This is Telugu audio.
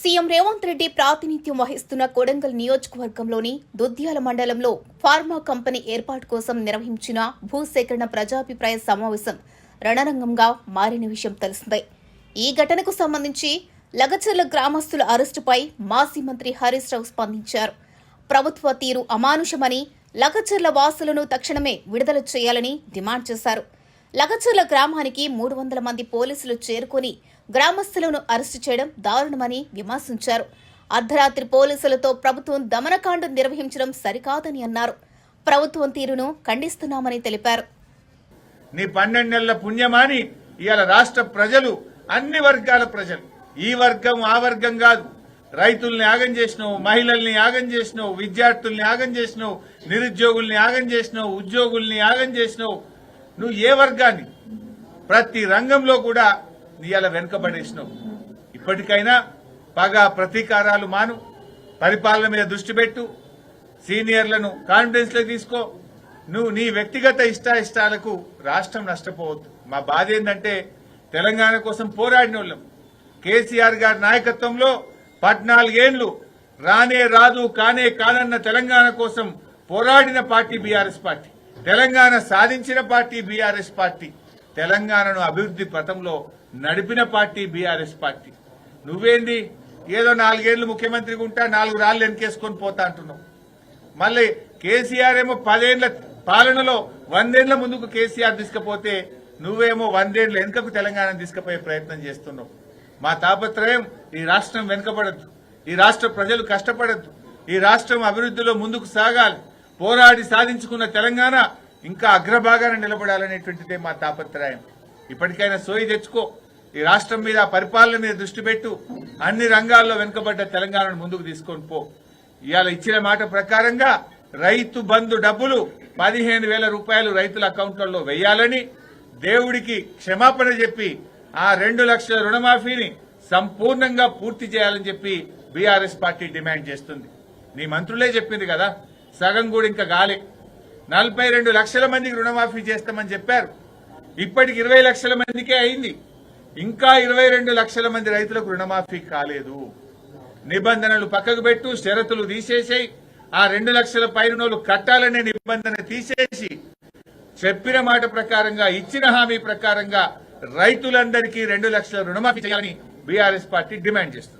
సీఎం రేవంత్ రెడ్డి ప్రాతినిధ్యం వహిస్తున్న కొడంగల్ నియోజకవర్గంలోని దుద్యాల మండలంలో ఫార్మా కంపెనీ ఏర్పాటు కోసం నిర్వహించిన భూసేకరణ ప్రజాభిప్రాయ సమావేశం రణరంగంగా మారిన విషయం తెలిసిందే. ఈ ఘటనకు సంబంధించి లగచర్ల గ్రామస్తుల అరెస్టుపై మాజీ మంత్రి హరీష్ రావు స్పందించారు. ప్రభుత్వ తీరు అమానుషమని లగచర్ల వాసులను తక్షణమే విడుదల చేయాలని డిమాండ్ చేశారు. లగచర్ల గ్రామానికి మూడు వందల మంది పోలీసులు చేరుకుని గ్రామస్తులను అరెస్టు చేయడం దారుణమని విమర్శించారు. అర్ధరాత్రి పోలీసులతో ప్రభుత్వం దమనకాండం నిర్వహించడం సరికాదని అన్నారు. ప్రభుత్వం తీరును ఖండిస్తున్నామని తెలిపారు. నీ పన్నెండు నెలల పుణ్యమాని ఇవాళ రాష్ట్ర ప్రజలు అన్ని వర్గాల ప్రజలు. ఈ వర్గం ఆ వర్గం కాదు. రైతుల్ని యాగం చేసినావు మహిళల్ని యాగం చేసినావు విద్యార్థుల్ని యాగం చేసినావు నిరుద్యోగుల్ని యాగం చేసినావు ఉద్యోగుల్ని యాగం చేసినావు నువ్వు ఏ వర్గాన్ని? ప్రతి రంగంలో కూడా ఇవాళ వెనుకబడేసినావు. ఇప్పటికైనా పగ ప్రతీకారాలు మాను పరిపాలన మీద దృష్టి పెట్టు సీనియర్లను కాన్ఫిడెన్స్లో తీసుకో. నువ్వు నీ వ్యక్తిగత ఇష్టాయిష్టాలకు రాష్ట్రం నష్టపోవద్దు. మా బాధ ఏంటంటే తెలంగాణ కోసం పోరాడిన వాళ్ళం కేసీఆర్ గారి నాయకత్వంలో పద్నాలుగేళ్ళు రానే రాదు కానే కానన్న తెలంగాణ కోసం పోరాడిన పార్టీ బీఆర్ఎస్ పార్టీ. తెలంగాణ సాధించిన పార్టీ బీఆర్ఎస్ పార్టీ. తెలంగాణను అభివృద్ధి పథంలో నడిపిన పార్టీ బీఆర్ఎస్ పార్టీ. నువ్వేంది? ఏదో నాలుగేళ్ళు ముఖ్యమంత్రిగా ఉంటా నాలుగు రాళ్ళు వెనకేసుకొని పోతా అంటున్నావు. మళ్ళీ కేసీఆర్ ఏమో పదేళ్ళ పాలనలో వందేళ్ళ ముందుకు కేసీఆర్ తీసుకపోతే నువ్వేమో వందేళ్ళ వెనుకకు తెలంగాణ తీసుకుపోయే ప్రయత్నం చేస్తున్నావు. మా తాపత్రయం ఈ రాష్ట్రం వెనుకబడద్దు. ఈ రాష్ట్ర ప్రజలు కష్టపడద్దు. ఈ రాష్ట్రం అభివృద్ధిలో ముందుకు సాగాలి. పోరాడి సాధించుకున్న తెలంగాణ ఇంకా అగ్రభాగాన నిలబడాలనేటువంటిదే మా తాపత్రయం. ఇప్పటికైనా సోయి తెచ్చుకో. ఈ రాష్ట్రం మీద పరిపాలన మీద దృష్టి పెట్టు. అన్ని రంగాల్లో వెనుకబడ్డ తెలంగాణను ముందుకు తీసుకొని పో. ఇవాళ ఇచ్చిన మాట ప్రకారంగా రైతు బంధు డబ్బులు పదిహేను వేల రూపాయలు రైతుల అకౌంట్లలో వేయాలని దేవుడికి క్షమాపణ చెప్పి ఆ రెండు లక్షల రుణమాఫీని సంపూర్ణంగా పూర్తి చేయాలని చెప్పి బీఆర్ఎస్ పార్టీ డిమాండ్ చేస్తుంది. నీ మంత్రులే చెప్పింది కదా. సగం కూడా ఇంకా గాలి. నలభై రెండు లక్షల మందికి రుణమాఫీ చేస్తామని చెప్పారు. ఇప్పటికి ఇరవై లక్షల మందికే అయింది. ఇంకా ఇరవై రెండు లక్షల మంది రైతులకు రుణమాఫీ కాలేదు. నిబంధనలు పక్కకు పెట్టు షరతులు తీసేసాయి. ఆ రెండు లక్షల పైరునోలు కట్టాలనే నిబంధన తీసేసి చెప్పిన మాట ప్రకారంగా ఇచ్చిన హామీ ప్రకారంగా రైతులందరికీ రెండు లక్షల రుణమాఫీ చేయాలని బీఆర్ఎస్ పార్టీ డిమాండ్ చేస్తుంది.